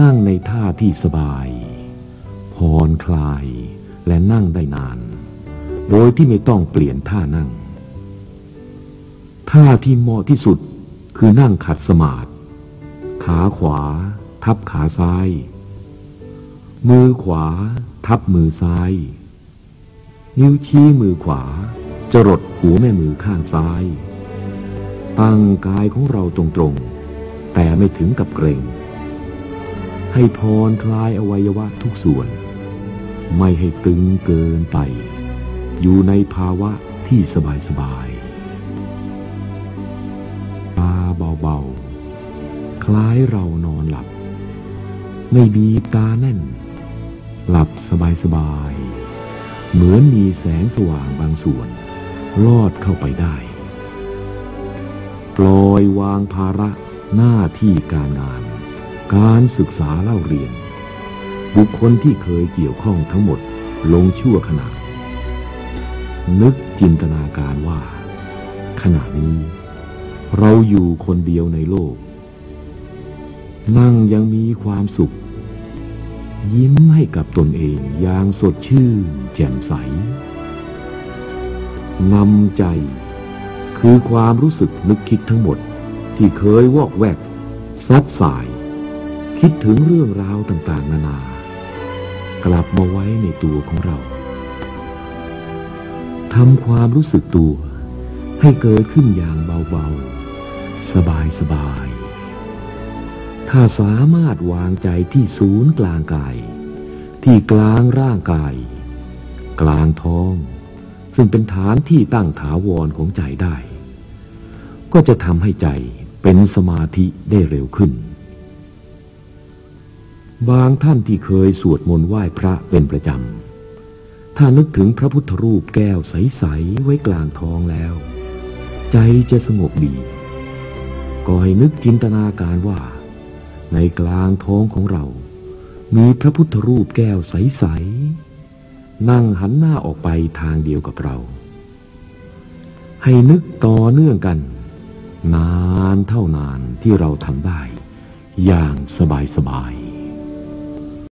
นั่งในท่าที่สบายผ่อนคลายและนั่งได้นาน โดยที่ไม่ต้องเปลี่ยนท่านั่ง ท่าที่เหมาะที่สุดคือนั่งขัดสมาธิขาขวา ทับขาซ้าย มือขวา ทับมือซ้าย นิ้วชี้มือขวา จรดหัวแม่มือข้างซ้าย ตั้งกายของเราตรงๆ แต่ไม่ถึงกับเกรง ให้พรคลายอวัยวะทุกส่วน ไม่ให้ตึงเกินไป อยู่ในภาวะที่สบายๆตาเบาๆ คล้ายเรานอนหลับ ไม่บีบตาแน่น หลับสบายๆเหมือนมีแสงสว่างบางส่วน ลอดเข้าไปได้ ปล่อยวางภาระหน้าที่การงาน การศึกษาเล่าเรียน บุคคลที่เคยเกี่ยวข้องทั้งหมดลงชั่วขณะนึกจินตนาการว่า ขณะนี้ เราอยู่คนเดียวในโลก นั่งยังมีความสุข ยิ้มให้กับตนเองอย่างสดชื่นแจ่มใสนำใจ คือความรู้สึกนึกคิดทั้งหมดที่เคยวอกแวกซัดสาย คิดถึงเรื่องราวต่างๆ นานากลับมาไว้ในตัวของเราทำความรู้สึกตัวให้เกิดขึ้นอย่างเบาๆ สบายๆ ถ้าสามารถวางใจที่ศูนย์กลางกาย ที่กลางร่างกาย กลางท้อง ซึ่งเป็นฐานที่ตั้งถาวรของใจได้ ก็จะทำให้ใจเป็นสมาธิได้เร็วขึ้น บางท่านที่เคยสวดมนต์ไหว้พระเป็นประจำ ถ้านึกถึงพระพุทธรูปแก้วใส ๆ ไว้กลางท้องแล้ว ใจจะสงบดี ก็ให้นึกจินตนาการว่า ในกลางท้องของเรา มีพระพุทธรูปแก้วใส ๆ นั่งหันหน้าออกไปทางเดียวกับเรา ให้นึกต่อเนื่องกัน นานเท่านานที่เราทำได้ อย่างสบาย ๆ